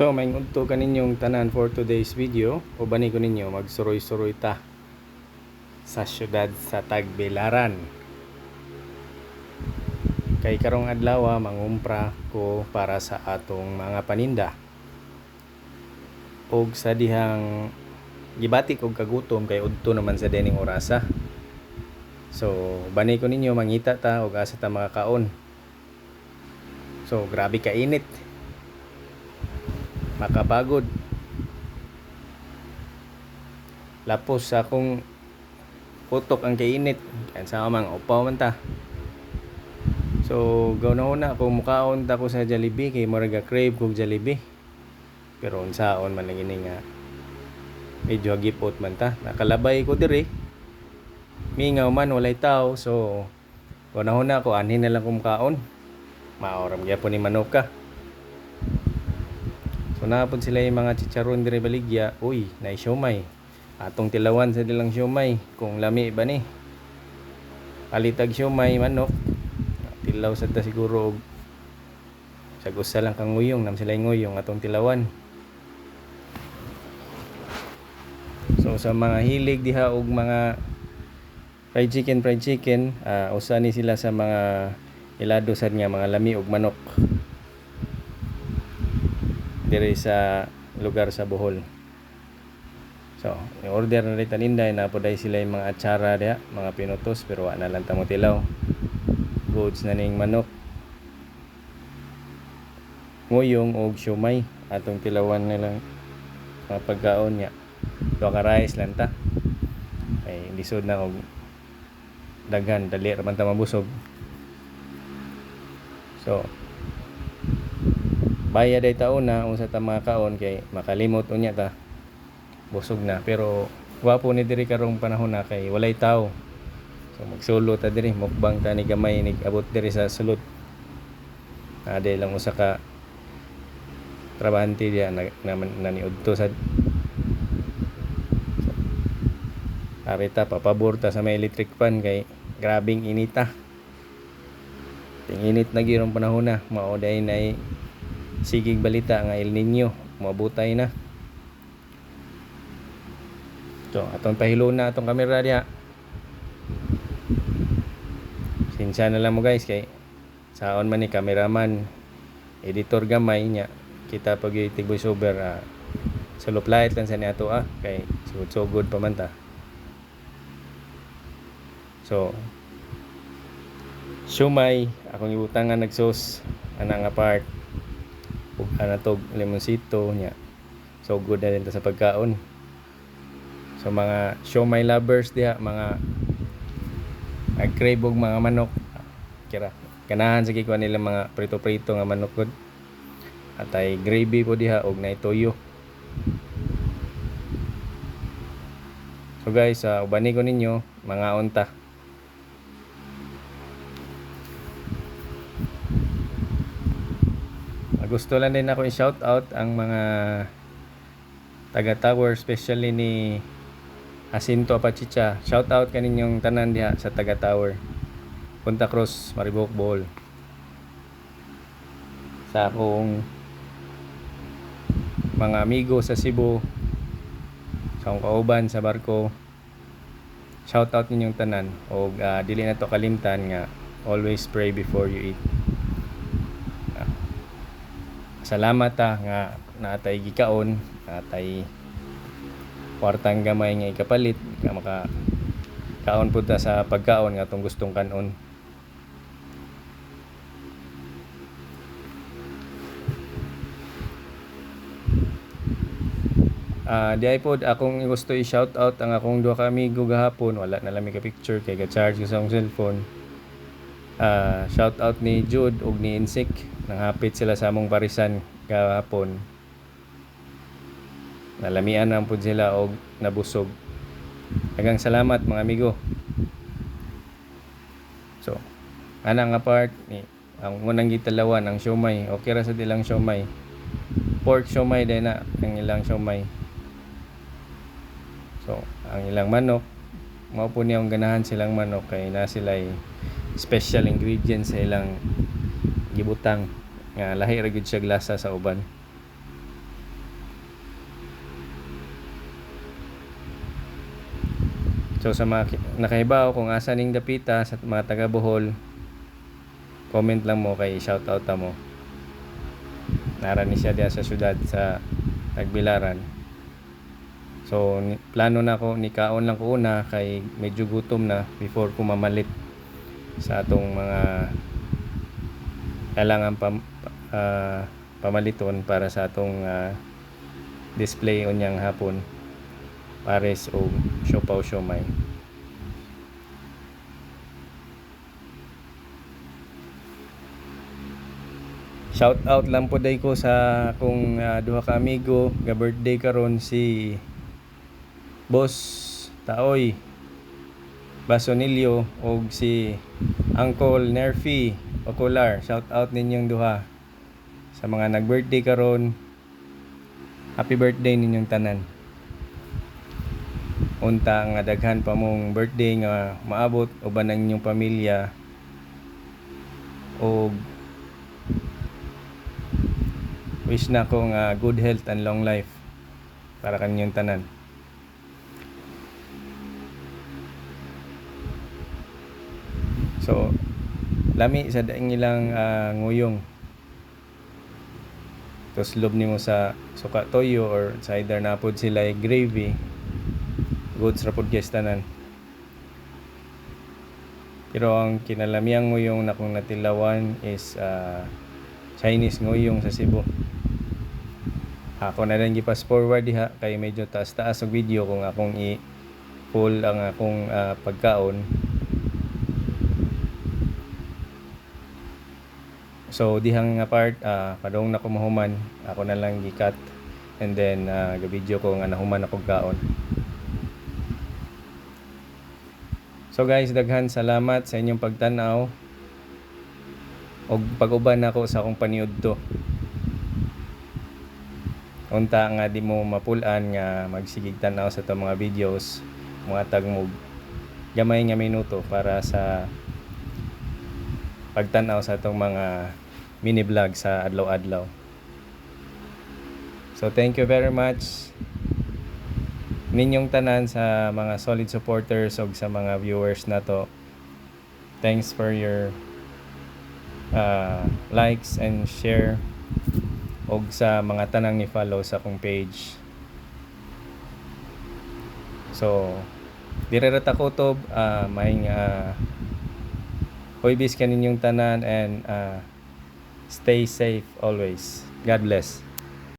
So, may ngudto kaninyong tanan for today's video. O bani ko ninyo, magsuroy-suroy ta sa syudad sa Tagbilaran. Kay karong adlaw mangumpra ko para sa atong mga paninda. Og sa dihang gibati kog kagutom kay udto naman sa dining orasa. So, bani ko ninyo mangita ta og asa ta makakaon. So, grabe ka init makapagod. Lapos sa akong putok ang kainit. Kan sa mang upaw man ta so gaw na kung mukaon ta ko sa Jollibee kay murag crave kog Jollibee. Pero unsaon man lang ini nga medyo gipot man ta. Nakalabay ko diri. Mingaw man walay tao so gaw na una ko anhin na lang kung mukaon maoram gyapon ni manuka napod sila yung mga chicharon dire baligya, uy, na siomay. Atong tilawan sa dilang siomay, kung lami ba ni. Alitag siomay manok. Tilaw sa ta siguro og sa gusa lang kang nguyong, nam sila nguyong atong tilawan. So sa mga hilig diha og mga fried chicken, fried chicken, uh, usa ni sila sa mga ilado sad nga mga lami og manok dire sa lugar sa Bohol. So, yung order na rin taninday na poday sila yung mga atsara diha, mga pinutos pero wa na lang tamo tilaw. Goods na ning manok. Nguyong og siomay atong tilawan nilang mga pagkaon niya. Duha ka rice lang ta. Ay lisod na og daghan dali ra man ta mabusog. So, bayad ay taon na unsa ta mga kaon kay makalimot unya ta. Busog na. Pero wapo ni diri karong panahon na kay walay tao so magsulo ta diri mukbang ta ni gamay ni abot diri sa sulod. Ade lang usa ka trabahante diya na, na, na niudto sa arita papabor ta sa may electric fan kay grabing inita. Ting init na girong panahon na mao day na sigig balita nga El Nino mabutay na. So atong pahilo na atong kamera diha. Sinsya na lang mo guys kay saon man ni cameraman editor gamay nya kita pag itig voice over uh, sulop light lang sa ni ato ah kay sugod sugod pa man ta. So Shumay, akong ibutangan nagsos ana nga part ug ana tog limonsito nya. So good na ta sa pagkaon. So mga shumay lovers diha mga nag-crave og mga manok. Kira. Ganahan sa kikuan nila mga prito-prito nga manok gud atay gravy po diha og nay toyo so guys uh, ubani ko ninyo mga unta gusto lang din ako i-shout out ang mga taga tower especially ni Jacinto Apachicha. Shout out kaninyong tanan diha sa taga tower Punta Cruz Maribok Bohol. Sa akong mga amigo sa Cebu sa akong kauban sa barko. Shout out ninyong tanan. O uh, dili na to kalimtan nga always pray before you eat salamat ta nga natay gikaon natay kwartang gamay nga ikapalit nga maka kaon pud ta sa pagkaon nga tong gustong kanon. Ah, uh, di pod akong gusto i-shout out ang akong duha ka amigo gahapon. Wala na lang ka picture kay ga-charge ko sa akong cellphone. Ah, uh, shout out ni Jude ug ni Insik Nanghapit sila sa among parisan kahapon. Nalamian ang pud sila og nabusog. Dagang salamat mga amigo. So, ana nga part ni ang unang gitalawan ang siomay. Okay ra sa dilang siomay. Pork siomay din na ang ilang siomay. So, ang ilang manok mao po niyang ganahan silang manok kay na sila special ingredients sa ilang gibutang nga lahi ra siya glasa sa uban So sa mga nakahibaw kung asa ning dapita sa mga taga Bohol, comment lang mo kay shout out ta mo. Nara ni siya diya sa syudad sa Tagbilaran. So plano na ko ni kaon lang ko una kay medyo gutom na before ko mamalit sa atong mga kailangan pam, ah, pamaliton para sa atong ah, display unyang hapon pares o siopaw siomay. Shout out lang po day ko sa kung duha ka amigo ga birthday karon si Boss Taoy Basonilio og si Uncle Nerfy Ocular. Shout out ninyong duha sa mga nag-birthday karon. Happy birthday ninyong tanan. Unta nga daghan pa mong birthday nga maabot uban ang inyong pamilya og wish na ko nga good health and long life para kaninyong tanan. So, lami sa daing ilang ah, nguyong. Tapos lob nimo sa suka toyo or sa either napod sila ay gravy. Goods ra pod guys tanan. Pero ang kinalamiang nguyong na kung natilawan is ah, Chinese nguyong sa Cebu. Ako na lang gipas forward diha kay medyo taas-taas ang video kung akong i full ang akong ah, pagkaon. So dihang nga part ah padong na ko mahuman, ako na lang gikat and then uh, video ko nga nahuman ako kaon. So guys, daghan salamat sa inyong pagtanaw og pag-uban nako sa akong paniud to. Unta nga di mo mapulan nga magsigig tanaw sa to mga videos, mga tagmog gamay nga minuto para sa pagtanaw sa itong mga mini vlog sa adlaw-adlaw. So thank you very much ninyong tanan sa mga solid supporters o sa mga viewers na to. Thanks for your uh, likes and share og sa mga tanang ni follow sa akong page. So, dire ra ta kutob uh, may uh, Hoy bis kaninyong tanan and uh, stay safe always. God bless.